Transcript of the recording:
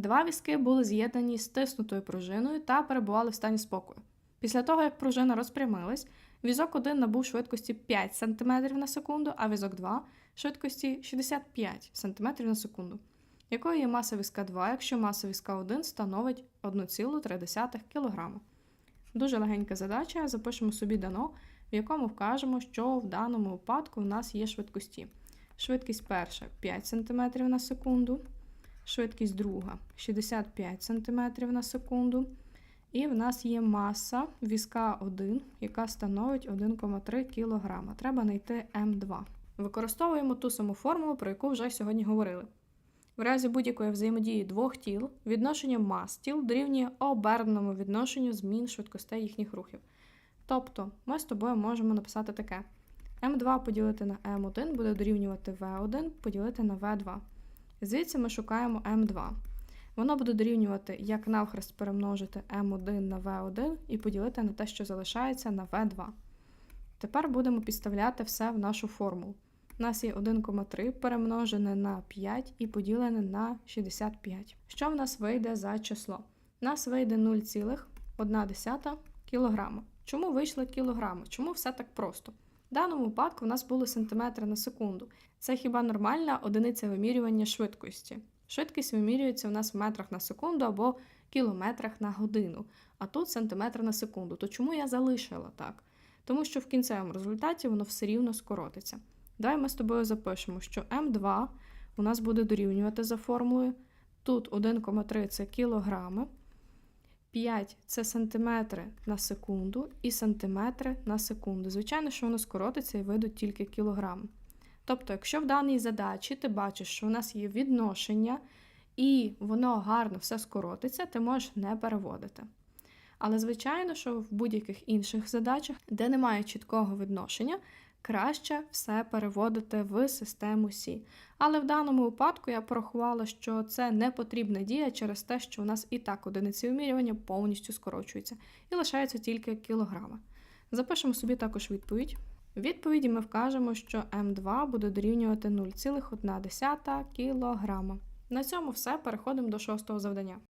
Два візки були з'єднані стиснутою пружиною та перебували в стані спокою. Після того, як пружина розпрямилась, візок 1 набув швидкості 5 см на секунду, а візок 2 швидкості 65 см на секунду. Якою є маса візка 2, якщо маса візка 1 становить 1,3 кг. Дуже легенька задача. Запишемо собі дано, в якому вкажемо, що в даному випадку в нас є швидкості. Швидкість перша 5 см на секунду, швидкість друга 65 см на секунду. І в нас є маса візка 1, яка становить 1,3 кг. Треба знайти М2. Використовуємо ту саму формулу, про яку вже сьогодні говорили. В разі будь-якої взаємодії двох тіл відношення мас тіл дорівнює оберненому відношенню змін швидкостей їхніх рухів. Тобто ми з тобою можемо написати таке: М2 поділити на М1 буде дорівнювати В1 поділити на В2. Звідси ми шукаємо М2. Воно буде дорівнювати як навхрест перемножити М1 на В1 і поділити на те, що залишається на В2. Тепер будемо підставляти все в нашу формулу. У нас є 1,3 перемножене на 5 і поділене на 65. Що в нас вийде за число? У нас вийде 0,1 кг. Чому вийшли кілограми? Чому все так просто? В даному випадку в нас були сантиметри на секунду. Це хіба нормальна одиниця вимірювання швидкості? Швидкість вимірюється у нас в метрах на секунду або кілометрах на годину, а тут сантиметри на секунду. То чому я залишила так? Тому що в кінцевому результаті воно все рівно скоротиться. Давай ми з тобою запишемо, що М2 у нас буде дорівнювати за формулою. Тут 1,3 це кілограми, 5 це сантиметри на секунду і сантиметри на секунду. Звичайно, що воно скоротиться і вийдуть тільки кілограми. Тобто, якщо в даній задачі ти бачиш, що у нас є відношення і воно гарно все скоротиться, ти можеш не переводити. Але, звичайно, що в будь-яких інших задачах, де немає чіткого відношення, краще все переводити в систему Сі. Але в даному випадку я порахувала, що це не потрібна дія через те, що у нас і так одиниці вимірювання повністю скорочуються, і лишається тільки кілограми. Запишемо собі також відповідь. В відповіді ми вкажемо, що М2 буде дорівнювати 0,1 кг. На цьому все переходимо до шостого завдання.